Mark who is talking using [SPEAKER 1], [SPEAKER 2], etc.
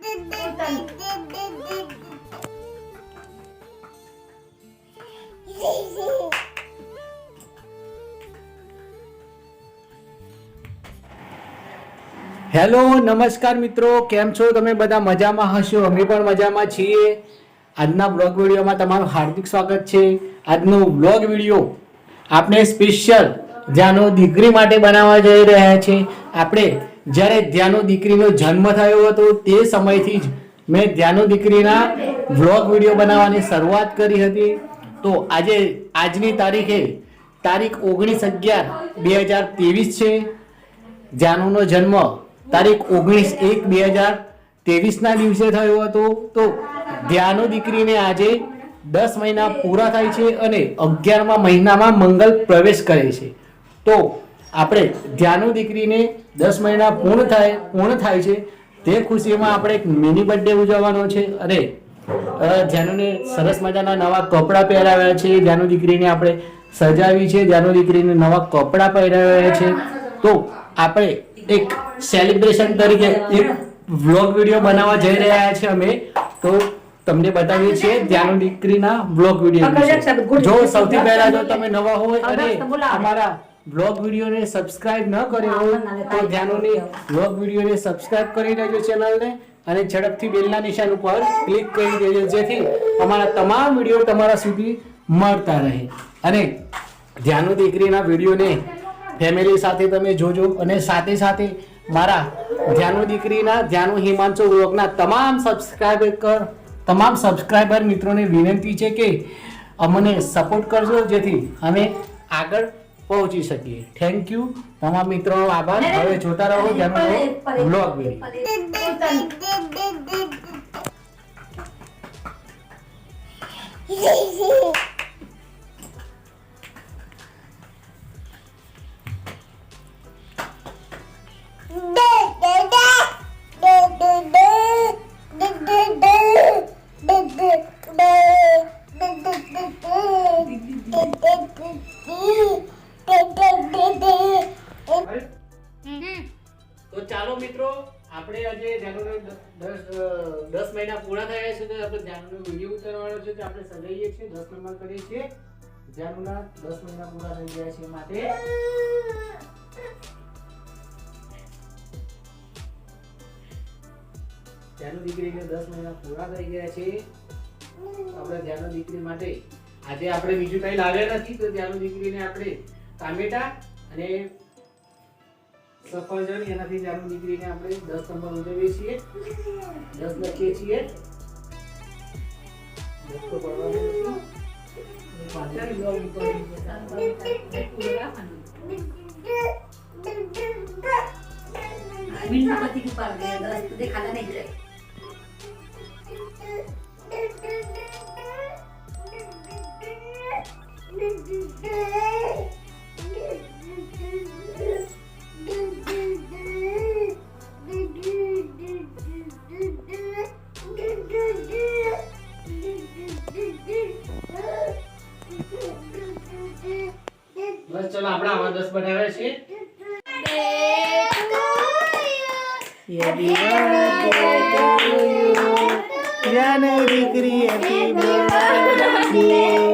[SPEAKER 1] Hello, નમસ્કાર મિત્રો. કેમ છો? તમે બધા મજામાં હશો? અમે પણ મજામાં છીએ. આજના બ્લોગ વિડીયોમાં તમારું હાર્દિક સ્વાગત છે. આજનો બ્લોગ વીડિયો આપણે સ્પેશિયલ જ્યાંનો દીકરી માટે બનાવવા જઈ રહ્યા છે. આપણે જ્યારે ધ્યાનો દીકરીનો જન્મ થયો હતો તે સમયથી જ મેં ધ્યાનો દીકરીના બ્લોગ વીડિયો બનાવવાની શરૂઆત કરી હતી. તો આજે, આજની તારીખે તારીખ ઓગણીસ અગિયાર બે હજાર ત્રેવીસ છે. જાનુનો જન્મ તારીખ ઓગણીસ એક બે હજાર ત્રેવીસના દિવસે થયો હતો. તો ધ્યાનો દીકરીને આજે દસ મહિના પૂરા થાય છે અને અગિયારમા મહિનામાં મંગલ પ્રવેશ કરે છે. તો આપણે ધ્યાનો દીકરીને દસ મહિના પૂર્ણ થાય પૂર્ણ થાય છે તે ખુશીમાં આપણે એક મિની બર્થડે ઉજવવાનો છે. અને ધ્યાનુને સરસ મજાના નવા કપડાં પહેરાવ્યા છે. ધ્યાનુ દીકરીને આપણે સજાવી છે. ધ્યાનુ દીકરીને નવા કપડાં પહેરાવ્યા છે. તો આપણે એક સેલિબ્રેશન તરીકે એક વ્લોગ વીડિયો બનાવવા જઈ રહ્યા છે અમે. તો તમને બતાવીએ છીએ ધ્યાનુ દીકરીના વ્લોગ વીડિયો જો સૌથી પહેલા જો તમે નવા હોય અને અમારા બ્લોગ વિડીયોને સબસ્ક્રાઇબ ન કર્યો હોય તો ધ્યાનોની બ્લોગ વિડીયોને સબસ્ક્રાઇબ કરી દેજો ચેનલને અને ઝડપથી બેલના નિશાન ઉપર ક્લિક કરી દેજો જેથી અમારા તમામ વીડિયો તમારા સુધી મળતા રહે. અને ધ્યાનુ દીકરીના વિડીયોને ફેમિલી સાથે તમે જોજો અને સાથે સાથે મારા ધ્યાનુ દીકરીના ધ્યાનુ હિમાંશુ બ્લોગના તમામ સબસ્ક્રાઇબર તમામ સબસ્ક્રાઇબર મિત્રોને વિનંતી છે કે અમને સપોર્ટ કરજો જેથી અમે આગળ પહોંચી શકીએ. થેન્ક યુ તમામ મિત્રોનો આભાર. હવે જોતા રહો ધ્યાનો વ્લોગ વીડિયો આપણે આજે ધ્યાનોને દસ દસ મહિના પૂરા થયા છે તો આપણે ધ્યાનનો વીડિયો ઉતારવાનો છે તો આપણે સજાઈએ છીએ, દસ મહિના કરીએ છીએ. ધ્યાનના દસ મહિના પૂરા થઈ ગયા છે માટે. ધ્યાનો દીકરીને દસ મહિના પૂરા થઈ ગયા છે. આપણે ધ્યાનો દીકરી માટે આજે આપણે બીજું કંઈ લાવ્યા નથી તો ધ્યાનો દીકરીને આપણે ટામેટા અને સફરજન એનાથી જાણું દીકરીને આપણે દસ નંબર ઉજવીએ છીએ દસ લખીએ છીએ દસ તો પડવાનો નથી. પાંચમી બ્લોગ ઉપર
[SPEAKER 2] મીણબત્તી की पार गए दस तुझे खाना नहीं चाहिए
[SPEAKER 1] બસ ચલો આપણે આવા દસ બનાવ્યા છે દીકરી birthday